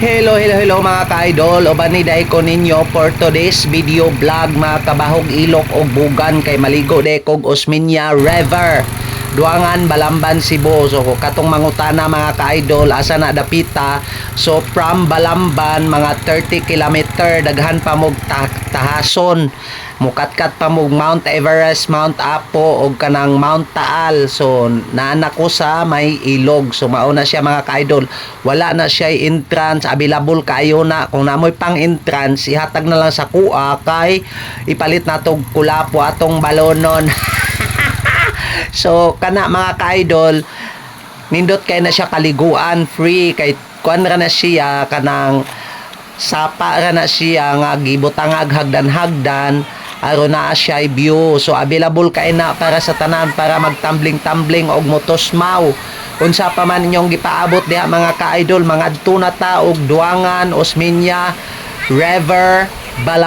Hello, hello, hello mga ka-idol. O baniday ko ninyo for today's video vlog mga kabahog ilok o bugan kay maligo de kog Osminya River. Duangan Balamban Cebu. So katong mangutana mga ka-idol asa na dapita. So from Balamban mga 30 kilometer daghan pa mog ta- tahason. Mukatkat pa mog Mount Everest, Mount Apo ug kanang Mount Taal. So naanak ko sa may ilog. So mauna siya mga ka-idol. Wala na siya entrance, available kayo na. Kung namoy pang entrance, ihatag na lang sa kuha kay ipalit na tog kulapo atong balonon. so kana mga ka-idol, nindot kay na siya kaliguan free kay kuan ra na siya kanang sapa ra na siya nga gibutangag hagdan-hagdan aron na siya view. So available kay na para sa tanan para magtumbling-tumbling og motosmaw unsa pa man inyong gipaabot diha mga ka-idol mga adto na ta og duangan osminya river bala